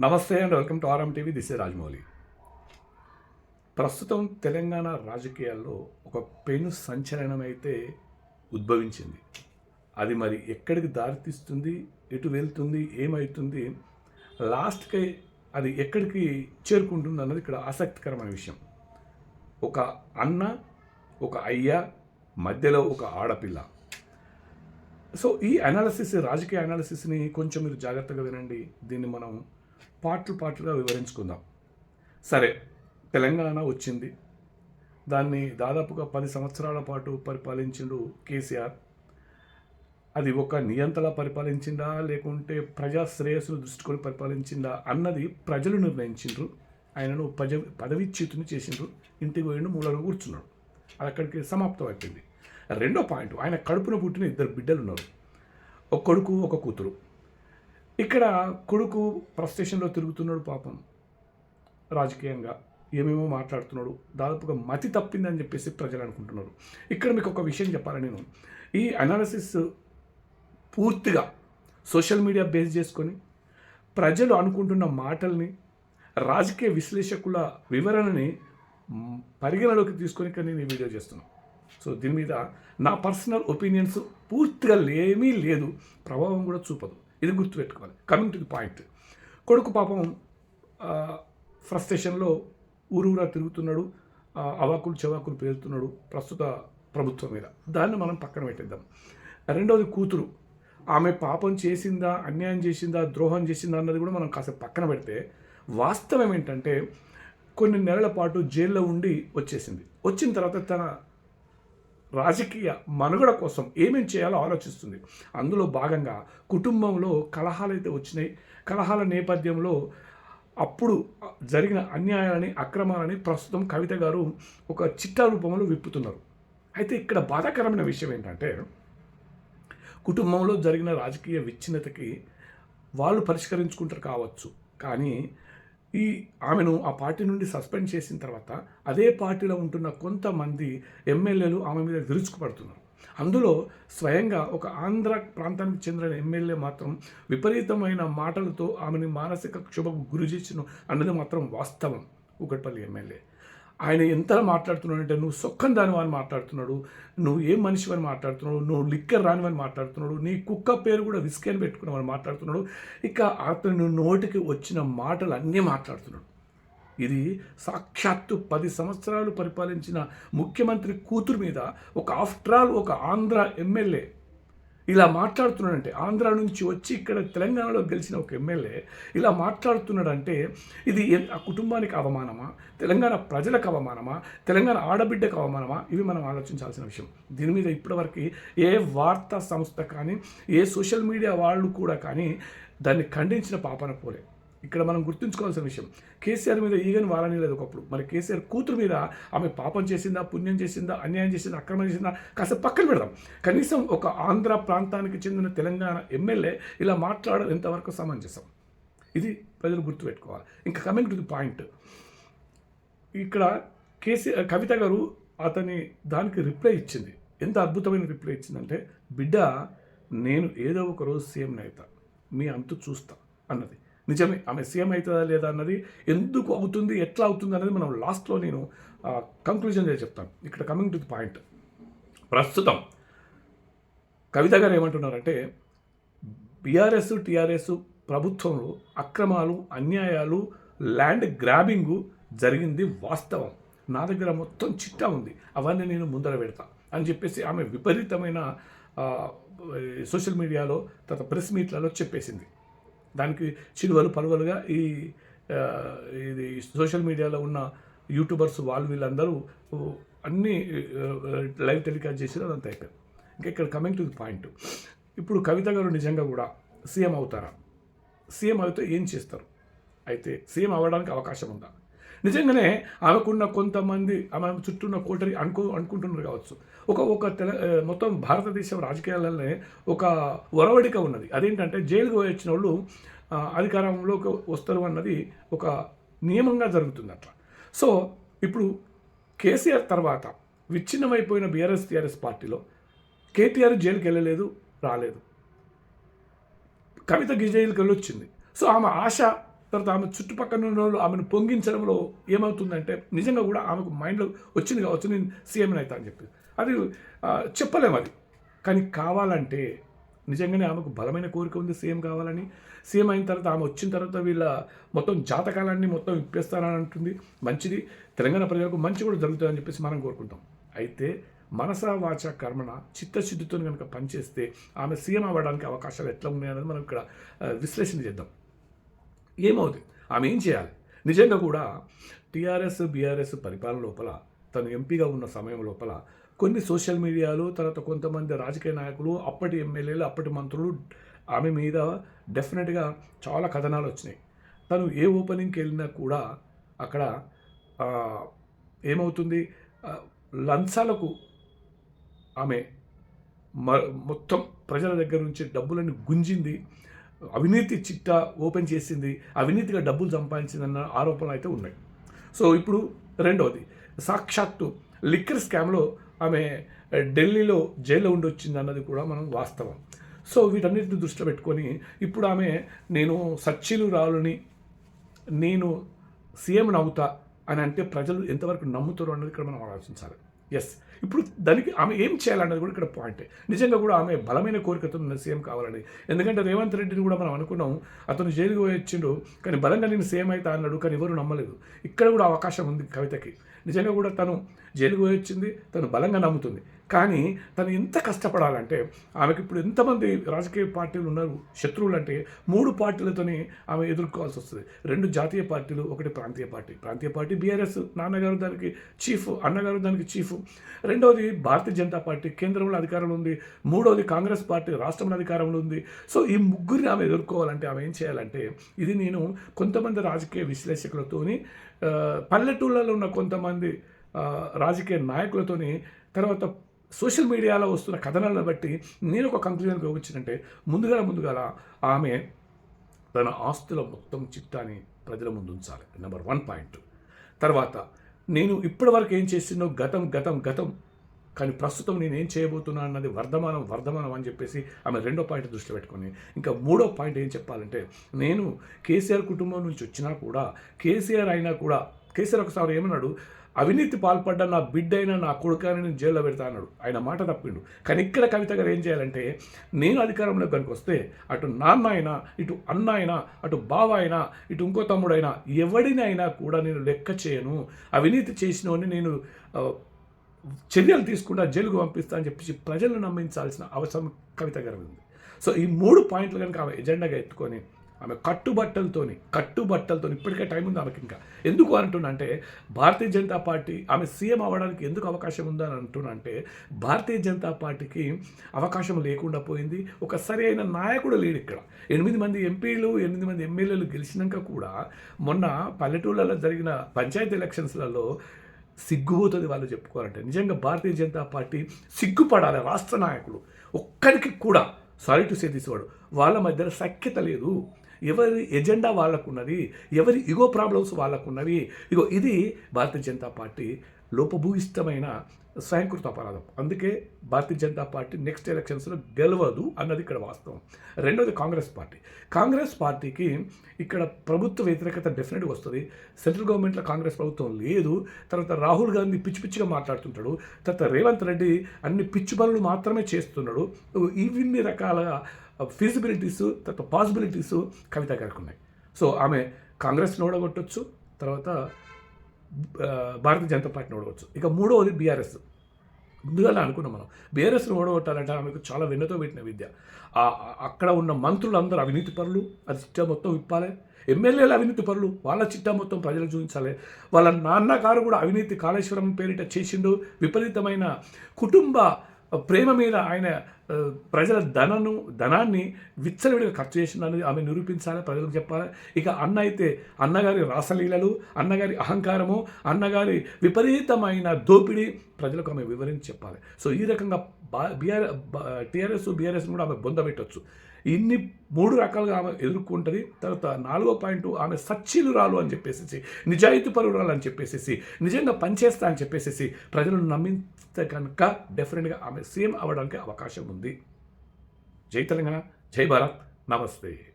నమస్తే and welcome to RM TV. This a Rajamouli. ప్రస్తుతం తెలంగాణ రాజకీయాల్లో ఒక పెను సంచలనం అయితే ఉద్భవించింది. అది మరి ఎక్కడికి దారితీస్తుంది ఎటు వెళ్తుంది ఏమవుతుంది లాస్ట్కి అది ఎక్కడికి చేరుకుంటుంది అన్నది ఇక్కడ ఆసక్తికరమైన విషయం. ఒక అన్న ఒక అయ్య మధ్యలో ఒక ఆడపిల్ల. సో ఈ అనాలిసిస్ రాజకీయ అనాలిసిస్ని కొంచెం మీరు జాగ్రత్తగా వినండి. దీన్ని మనం పాటలు పాటలుగా వివరించుకుందాం. సరే తెలంగాణ వచ్చింది. దాన్ని దాదాపుగా పది సంవత్సరాల పాటు పరిపాలించిండు కేసీఆర్. అది ఒక నియంతలా పరిపాలించిందా లేకుంటే ప్రజా శ్రేయస్సును దృష్టికొని పరిపాలించిందా అన్నది ప్రజలు నిర్ణయించిండ్రు. ఆయనను పజ పదవిచ్యుతిని చేసిండ్రు. ఇంటికి పోయిండు మూలలో కూర్చున్నాడు. అది అక్కడికి సమాప్తం అయిపోయింది రెండో పాయింట్ ఆయన కడుపున పుట్టిన ఇద్దరు బిడ్డలు ఉన్నారు ఒక కొడుకు ఒక కూతురు. ఇక్కడ కొడుకు ప్రస్టేషన్లో తిరుగుతున్నాడు పాపం. రాజకీయంగా ఏమేమో మాట్లాడుతున్నాడు. దాదాపుగా మతి తప్పిందని చెప్పేసి ప్రజలు అనుకుంటున్నారు. ఇక్కడ మీకు ఒక విషయం చెప్పాలి నేను. ఈ అనాలిసిస్ పూర్తిగా సోషల్ మీడియా బేస్ చేసుకొని ప్రజలు అనుకుంటున్న మాటల్ని రాజకీయ విశ్లేషకుల వివరణని పరిగణలోకి తీసుకొని ఇక్కడ నేను ఈ వీడియో చేస్తున్నాను సో దీని మీద నా పర్సనల్ ఒపీనియన్స్ పూర్తిగా ఏమీ లేదు. ప్రభావం కూడా చూపదు. ఇది గుర్తుపెట్టుకోవాలి. కమింగ్ టు ది పాయింట్ కొడుకు పాపం ఫ్రస్ట్రేషన్లో ఊరూరా తిరుగుతున్నాడు అవాకులు చెవాకులు పేరుతున్నాడు ప్రస్తుత ప్రభుత్వం మీద. దాన్ని మనం పక్కన పెట్టేద్దాం. రెండవది కూతురు. ఆమె పాపం చేసిందా అన్యాయం చేసిందా ద్రోహం చేసిందా అన్నది కూడా మనం కాసేపు పక్కన పెడితే వాస్తవం ఏంటంటే కొన్ని నెలల పాటు జైల్లో ఉండి వచ్చేసింది. వచ్చిన తర్వాత తన రాజకీయ మనుగడ కోసం ఏమేం చేయాలో ఆలోచిస్తుంది. అందులో భాగంగా కుటుంబంలో కలహాలు అయితే వచ్చినాయి. కలహాల నేపథ్యంలో అప్పుడు జరిగిన అన్యాయాలని అక్రమాలని ప్రస్తుతం కవిత గారు ఒక చిట్టా రూపంలో విప్పుతున్నారు. అయితే ఇక్కడ బాధాకరమైన విషయం ఏంటంటే కుటుంబంలో జరిగిన రాజకీయ విచ్ఛిన్నతకి వాళ్ళు పరిష్కరించుకుంటారు కావచ్చు. కానీ ఈ ఆమెను ఆ పార్టీ నుండి సస్పెండ్ చేసిన తర్వాత అదే పార్టీలో ఉంటున్న కొంతమంది ఎమ్మెల్యేలు ఆమె మీద విరుచుకుపడుతున్నారు. అందులో స్వయంగా ఒక ఆంధ్ర ప్రాంతానికి చెందిన ఎమ్మెల్యే మాత్రం విపరీతమైన మాటలతో ఆమెని మానసిక క్షోభకు గురి చేసిన అన్నది మాత్రం వాస్తవం. కూకట్పల్లి ఎమ్మెల్యే. ఆయన ఎంత మాట్లాడుతున్నాడు అంటే నువ్వు సొక్కని దానివని మాట్లాడుతున్నాడు నువ్వు ఏం మనిషివని మాట్లాడుతున్నాడు నువ్వు లిక్కర్ రానివని మాట్లాడుతున్నాడు నీ కుక్క పేరు కూడా విస్కీ అని పెట్టుకున్నావని మాట్లాడుతున్నాడు ఇక అతను నోటికి వచ్చిన మాటలు అన్నీ మాట్లాడుతున్నాడు. ఇది సాక్షాత్తు పది సంవత్సరాలు పరిపాలించిన ముఖ్యమంత్రి కూతురు మీద ఒక ఆఫ్టర్ ఆల్ ఒక ఆంధ్ర ఎమ్మెల్యే ఇలా మాట్లాడుతున్నాడంటే ఆంధ్ర నుంచి వచ్చి ఇక్కడ తెలంగాణలో గెలిచిన ఒక ఎమ్మెల్యే ఇలా మాట్లాడుతున్నాడంటే ఇది ఆ కుటుంబానికి అవమానమా? తెలంగాణ ప్రజలకు అవమానమా? తెలంగాణ ఆడబిడ్డకు అవమానమా? ఇవి మనం ఆలోచించాల్సిన విషయం. దీని మీద ఇప్పటివరకు ఏ వార్తా సంస్థ కానీ ఏ సోషల్ మీడియా వాళ్ళు కూడా కానీ దాన్ని ఖండించిన పాపన పోలే. ఇక్కడ మనం గుర్తుంచుకోవాల్సిన విషయం. కేసీఆర్ మీద ఈగని వాలని లేదు ఒకప్పుడు. మరి కేసీఆర్ కూతురు మీద ఆమె పాపం చేసిందా పుణ్యం చేసిందా అన్యాయం చేసిందా అక్రమం చేసిందా కాస్త పక్కన పెడదాం. కనీసం ఒక ఆంధ్ర ప్రాంతానికి చెందిన తెలంగాణ ఎమ్మెల్యే ఇలా మాట్లాడడం ఎంతవరకు సమంజసం? ఇది ప్రజలు గుర్తుపెట్టుకోవాలి. ఇంకా కమింగ్ టు ది పాయింట్. ఇక్కడ కేసీఆర్ కవిత గారు అతని దానికి రిప్లై ఇచ్చింది. ఎంత అద్భుతమైన రిప్లై ఇచ్చిందంటే బిడ్డ నేను ఏదో ఒక రోజు సీఎం అవుతా మీ అంతు చూస్తా అన్నది. నిజమే ఆమె సీఎం అవుతుందా లేదా అన్నది ఎందుకు అవుతుంది ఎట్లా అవుతుంది అనేది మనం లాస్ట్లో నేను కంక్లూజన్ చెప్తాను. ఇక్కడ కమింగ్ టు ది పాయింట్ ప్రస్తుతం కవిత గారు ఏమంటున్నారంటే బీఆర్ఎస్ టీఆర్ఎస్ ప్రభుత్వంలో అక్రమాలు అన్యాయాలు ల్యాండ్ గ్రాబింగు జరిగింది వాస్తవం. నా దగ్గర మొత్తం చిట్టా ఉంది. అవన్నీ నేను ముందర పెడతా అని చెప్పేసి ఆమె విపరీతమైన సోషల్ మీడియాలో తర్వాత ప్రెస్ మీట్లలో చెప్పేసింది. దానికి చిలువలు పలువలుగా ఈ ఇది సోషల్ మీడియాలో ఉన్న యూట్యూబర్స్ వాళ్ళు వీళ్ళందరూ అన్నీ లైవ్ టెలికాస్ట్ చేసి అదంతా అయిపోయింది. ఇంకా ఇక్కడ కమింగ్ టు ది పాయింట్. ఇప్పుడు కవిత గారు నిజంగా కూడా సీఎం అవుతారా? సీఎం అయితే ఏం చేస్తారు? అయితే సీఎం అవ్వడానికి అవకాశం ఉందా? నిజంగానే ఆమెకున్న కొంతమంది ఆమె చుట్టూ ఉన్న కోటరి అనుకో అనుకుంటున్నారు కావచ్చు. ఒక ఒక తెల మొత్తం భారతదేశం రాజకీయాలనే ఒక ఒరవడిక ఉన్నది. అదేంటంటే జైలుకు వచ్చిన వాళ్ళు అధికారంలోకి వస్తారు అన్నది ఒక నియమంగా జరుగుతుంది అట్లా సో ఇప్పుడు కేసీఆర్ తర్వాత విచ్ఛిన్నమైపోయిన బీఆర్ఎస్ టీఆర్ఎస్ పార్టీలో కేటీఆర్ జైలుకి వెళ్ళలేదు రాలేదు. కవిత జైలుకి వెళ్ళొచ్చింది. సో ఆమె ఆశ తర్వాత ఆమె చుట్టుపక్కల ఉన్న వాళ్ళు ఆమెను పొంగించడంలో ఏమవుతుందంటే నిజంగా కూడా ఆమెకు మైండ్లో వచ్చింది కావచ్చు నేను సీఎం అవుతా అని చెప్పి. అది చెప్పలేము అది. కానీ కావాలంటే నిజంగానే ఆమెకు బలమైన కోరిక ఉంది సీఎం కావాలని. సీఎం అయిన తర్వాత ఆమె వచ్చిన తర్వాత వీళ్ళ మొత్తం జాతకాలన్నీ మొత్తం ఇప్పేస్తానని అంటుంది. మంచిది. తెలంగాణ ప్రజలకు మంచి కూడా జరుగుతుందని చెప్పేసి మనం కోరుకుంటాం. అయితే మనస వాచ కర్మణ చిత్తశుద్ధితో కనుక పనిచేస్తే ఆమె సీఎం అవ్వడానికి అవకాశాలు ఎట్లా ఉన్నాయనేది మనం ఇక్కడ విశ్లేషణ చేద్దాం. ఏమవుతుంది? ఆమె ఏం చేయాలి? నిజంగా కూడా టీఆర్ఎస్ బీఆర్ఎస్ పరిపాలన లోపల తను ఎంపీగా ఉన్న సమయం లోపల కొన్ని సోషల్ మీడియాలు తర్వాత కొంతమంది రాజకీయ నాయకులు అప్పటి ఎమ్మెల్యేలు అప్పటి మంత్రులు ఆమె మీద డెఫినెట్గా చాలా కథనాలు వచ్చినాయి. తను ఏ ఓపెనింగ్కి వెళ్ళినా కూడా అక్కడ ఏమవుతుంది? లంచాలకు ఆమె మ- మొత్తం ప్రజల దగ్గర నుంచి డబ్బులను గుంజింది. అవినీతి చిట్టా ఓపెన్ చేసింది అవినీతిగా డబ్బులు సంపాదించిందన్న ఆరోపణలు అయితే ఉన్నాయి. సో ఇప్పుడు రెండవది సాక్షాత్తు లిక్కర్ స్కామ్లో ఆమె ఢిల్లీలో జైల్లో ఉండొచ్చింది అన్నది కూడా మనం వాస్తవం. సో వీటన్నిటిని దృష్టిలో పెట్టుకొని ఇప్పుడు ఆమె నేను సచ్చిలు రాలుని నేను సీఎం నవ్వుతా అని అంటే ప్రజలు ఎంతవరకు నమ్ముతారు అన్నది ఇక్కడ మనం ఆలోచించాలి. ఎస్ ఇప్పుడు దానికి ఆమె ఏం చేయాలన్నది కూడా ఇక్కడ పాయింట్ నిజంగా కూడా ఆమె బలమైన కోరికతో సీఎం కావాలని. ఎందుకంటే రేవంత్ రెడ్డిని కూడా మనం అనుకున్నాం అతను జైలుకు వచ్చిండు కానీ బలంగా నేను సీఎం అవుతా అన్నాడు కానీ ఎవరు నమ్మలేదు. ఇక్కడ కూడా అవకాశం ఉంది కవితకి. నిజంగా కూడా తను జైలుకు వచ్చింది తను బలంగా నమ్ముతుంది. కానీ తను ఎంత కష్టపడాలంటే ఆమెకి ఇప్పుడు ఎంతమంది రాజకీయ పార్టీలు ఉన్నారు శత్రువులు అంటే మూడు పార్టీలతోని ఆమె ఎదుర్కోవాల్సి వస్తుంది. రెండు జాతీయ పార్టీలు ఒకటి ప్రాంతీయ పార్టీ. ప్రాంతీయ పార్టీ బీఆర్ఎస్ నాన్నగారు దానికి చీఫ్ అన్నగారు దానికి చీఫ్. రెండవది భారతీయ జనతా పార్టీ కేంద్రంలో అధికారంలో ఉంది. మూడవది కాంగ్రెస్ పార్టీ రాష్ట్రంలో అధికారంలో ఉంది. సో ఈ ముగ్గురిని ఆమె ఎదుర్కోవాలంటే ఆమె ఏం చేయాలంటే ఇది నేను కొంతమంది రాజకీయ విశ్లేషకులతోని పల్లెటూళ్ళలో ఉన్న కొంతమంది రాజకీయ నాయకులతోని తర్వాత సోషల్ మీడియాలో వస్తున్న కథనాలను బట్టి నేను ఒక కంక్లూజన్కి వచ్చినంటే ముందుగా ముందుగా ఆమె తన ఆస్తుల మొత్తం చిట్టాని ప్రజల ముందు ఉంచాలి. నెంబర్ వన్ పాయింట్ తర్వాత నేను ఇప్పటి వరకు ఏం చేసినో గతం గతం గతం కానీ ప్రస్తుతం నేను ఏం చేయబోతున్నా అన్నది వర్ధమానం వర్ధమానం అని చెప్పేసి ఆమె రెండో పాయింట్ దృష్టి పెట్టుకొని ఇంకా మూడో పాయింట్ ఏం చెప్పాలంటే నేను కేసీఆర్ కుటుంబం నుంచి వచ్చినా కూడా కేసీఆర్ అయినా కూడా కేసీఆర్ ఒకసారి ఏమన్నాడు అవినీతి పాల్పడ్డ నా బిడ్డ అయినా నా కొడుకైనా నేను జైల్లో పెడతా అన్నాడు. ఆయన మాట తప్పిండు. కానీ ఇక్కడ కవిత గారు ఏం చేయాలంటే నేను అధికారంలో కనుక వస్తే అటు నాన్న అయినా ఇటు అన్న అయినా అటు బావ అయినా ఇటు ఇంకో తమ్ముడైనా ఎవడినైనా కూడా నేను లెక్క చేయను. అవినీతి చేసినవని నేను చర్యలు తీసుకుండా జైలుకు పంపిస్తా అని చెప్పేసి ప్రజలను నమ్మించాల్సిన అవసరం కవిత గారు ఉంది. సో ఈ మూడు పాయింట్లు కనుక ఆమె ఎజెండాగా ఎత్తుకొని ఆమె కట్టుబట్టలతోని కట్టుబట్టలతో ఇప్పటికే టైం ఉంది ఆమెకి ఇంకా. ఎందుకు అంటున్నా అంటే భారతీయ జనతా పార్టీ ఆమె సీఎం అవ్వడానికి ఎందుకు అవకాశం ఉందని అంటున్నా అంటే భారతీయ జనతా పార్టీకి అవకాశం లేకుండా పోయింది. ఒక సరి అయిన నాయకుడు లేడు ఇక్కడ. ఎనిమిది మంది ఎంపీలు ఎనిమిది మంది ఎమ్మెల్యేలు గెలిచినాక కూడా మొన్న పల్లెటూళ్ళలో జరిగిన పంచాయతీ ఎలక్షన్స్లలో సిగ్గుపోతుంది వాళ్ళు చెప్పుకోవాలంటే. నిజంగా భారతీయ జనతా పార్టీ సిగ్గుపడాలి రాష్ట్ర నాయకులు. ఒక్కరికి కూడా సారీ టు సే తీసేవాడు వాళ్ళ మధ్యలో సఖ్యత లేదు. ఎవరి ఎజెండా వాళ్ళకున్నది ఎవరి ఇగో ప్రాబ్లమ్స్ వాళ్ళకున్నవి ఇగో ఇది భారతీయ జనతా పార్టీ లోపభూయిష్టమైన స్వయంకృత అపరాధం. అందుకే భారతీయ జనతా పార్టీ నెక్స్ట్ ఎలక్షన్స్లో గెలవదు అన్నది ఇక్కడ వాస్తవం. రెండోది కాంగ్రెస్ పార్టీ. కాంగ్రెస్ పార్టీకి ఇక్కడ ప్రభుత్వ వ్యతిరేకత డెఫినెట్గా వస్తుంది. సెంట్రల్ గవర్నమెంట్లో కాంగ్రెస్ ప్రభుత్వం లేదు. తర్వాత రాహుల్ గాంధీ పిచ్చి పిచ్చిగా మాట్లాడుతుంటాడు. తర్వాత రేవంత్ రెడ్డి అన్ని పిచ్చి పనులు మాత్రమే చేస్తున్నాడు. ఇవిన్ని రకాల ఫీజిబిలిటీస్ తర్వాత పాసిబిలిటీస్ కవిత గారికి ఉన్నాయి సో ఆమె కాంగ్రెస్ని ఓడగొట్టచ్చు తర్వాత భారతీయ జనతా పార్టీని ఓడవచ్చు ఇక మూడవది బీఆర్ఎస్ ముందుగా అనుకున్నాం మనం. బీఆర్ఎస్ని ఓడగొట్టాలంటే ఆమెకు చాలా వెన్నతో పెట్టిన విద్య. అక్కడ ఉన్న మంత్రులందరూ అవినీతి పరులు అది చిట్టా మొత్తం ఇప్పాలి ఎమ్మెల్యేలు అవినీతి పరులు వాళ్ళ చిట్టా మొత్తం ప్రజలకు చూపించాలి. వాళ్ళ నాన్నగారు కూడా అవినీతి కాళేశ్వరం పేరిట చేసిండు. విపరీతమైన కుటుంబ ప్రేమ మీద ఆయన ప్రజల ధనను ధనాన్ని విచ్చలవిడిగా ఖర్చు చేసిందని ఆమె నిరూపించాలి ప్రజలకు చెప్పాలి. ఇక అన్న అయితే అన్నగారి రాసలీలలు అన్నగారి అహంకారము అన్నగారి విపరీతమైన దోపిడీ ప్రజలకు ఆమె వివరించి చెప్పాలి. సో ఈ రకంగా బా బీఆర్ టీఆర్ఎస్ బీఆర్ఎస్ కూడా ఆమె బొందబెట్టవచ్చు ఇన్ని మూడు రకాలుగా ఆమె ఎదుర్కొంటుంది. తర్వాత నాలుగో పాయింట్ ఆమె సచ్చీలురాలు అని చెప్పేసి నిజాయితీ పరురాలు అని చెప్పేసి నిజంగా పనిచేస్తా అని చెప్పేసి ప్రజలను నమ్మిస్తే కనుక డెఫినెట్గా ఆమె సీఎం అవ్వడానికి అవకాశం ఉంది. ఉంది. జై తెలంగాణ జై భారత్. నమస్తే.